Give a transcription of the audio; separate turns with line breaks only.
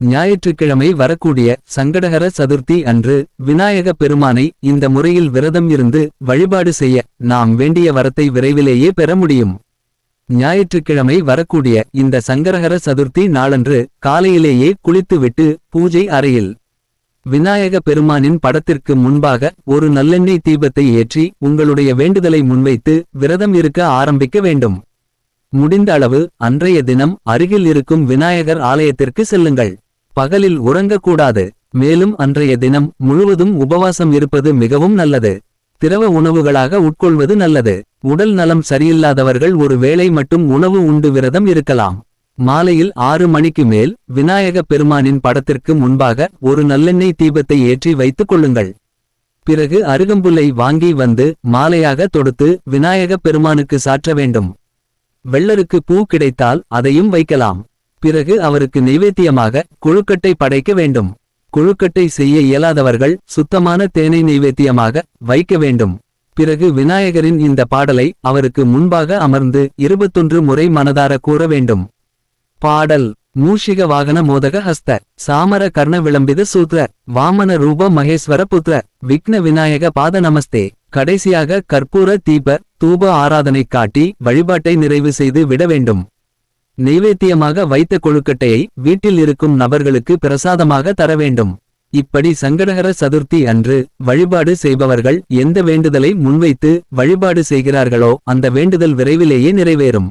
ஞாயிற்றுக்கிழமை வரக்கூடிய சங்கடகர சதுர்த்தி அன்று விநாயக பெருமானை இந்த முறையில் விரதம் இருந்து வழிபாடு செய்ய நாம் வேண்டிய வரத்தை விரைவிலேயே பெற முடியும். ஞாயிற்றுக்கிழமை வரக்கூடிய இந்த சங்கடகர சதுர்த்தி நாளன்று காலையிலேயே குளித்துவிட்டு பூஜை அறையில் விநாயக பெருமானின் படத்திற்கு முன்பாக ஒரு நல்லெண்ணெய் தீபத்தை ஏற்றி உங்களுடைய வேண்டுதலை முன்வைத்து விரதம் இருக்க ஆரம்பிக்க வேண்டும். முடிந்த அளவு அன்றைய தினம் அருகில் இருக்கும் விநாயகர் ஆலயத்திற்கு செல்லுங்கள். பகலில் உறங்கக்கூடாது. மேலும் அன்றைய தினம் முழுவதும் உபவாசம் இருப்பது மிகவும் நல்லது. திரவ உணவுகளாக உட்கொள்வது நல்லது. உடல் நலம் சரியில்லாதவர்கள் ஒரு வேளை மட்டும் உணவு உண்டு விரதம் இருக்கலாம். மாலையில் ஆறு மணிக்கு மேல் விநாயக பெருமானின் படத்திற்கு முன்பாக ஒரு நல்லெண்ணெய் தீபத்தை ஏற்றி வைத்துக் கொள்ளுங்கள். பிறகு அருகம்புல்லை வாங்கி வந்து மாலையாக தொடுத்து விநாயக பெருமானுக்கு சாற்ற வேண்டும். வெள்ளருக்கு பூ கிடைத்தால் அதையும் வைக்கலாம். பிறகு அவருக்கு நெய்வேத்தியமாக குழுக்கட்டை படைக்க வேண்டும். குழுக்கட்டை செய்ய இயலாதவர்கள் சுத்தமான தேனை நெய்வேத்தியமாக வைக்க வேண்டும். பிறகு விநாயகரின் இந்த பாடலை அவருக்கு முன்பாக அமர்ந்து இருபத்தொன்று முறை மனதார கூற வேண்டும். பாடல் மூஷிக வாகன மோதக ஹஸ்த சாமர கர்ண விளம்பித சூத்ர வாமன ரூப மகேஸ்வர புத்ர விக்ன விநாயக பாத நமஸ்தே கடைசியாக கற்பூர தீப தூப ஆராதனை காட்டி வழிபாட்டை நிறைவு செய்து விட வேண்டும். நெய்வேத்தியமாக வைத்த கொழுக்கட்டையை வீட்டில் இருக்கும் நபர்களுக்கு பிரசாதமாக தர வேண்டும். இப்படி சங்கடகர சதுர்த்தி அன்று வழிபாடு செய்பவர்கள் எந்த வேண்டுதலை முன்வைத்து வழிபாடு செய்கிறார்களோ அந்த வேண்டுதல் விரைவிலேயே நிறைவேறும்.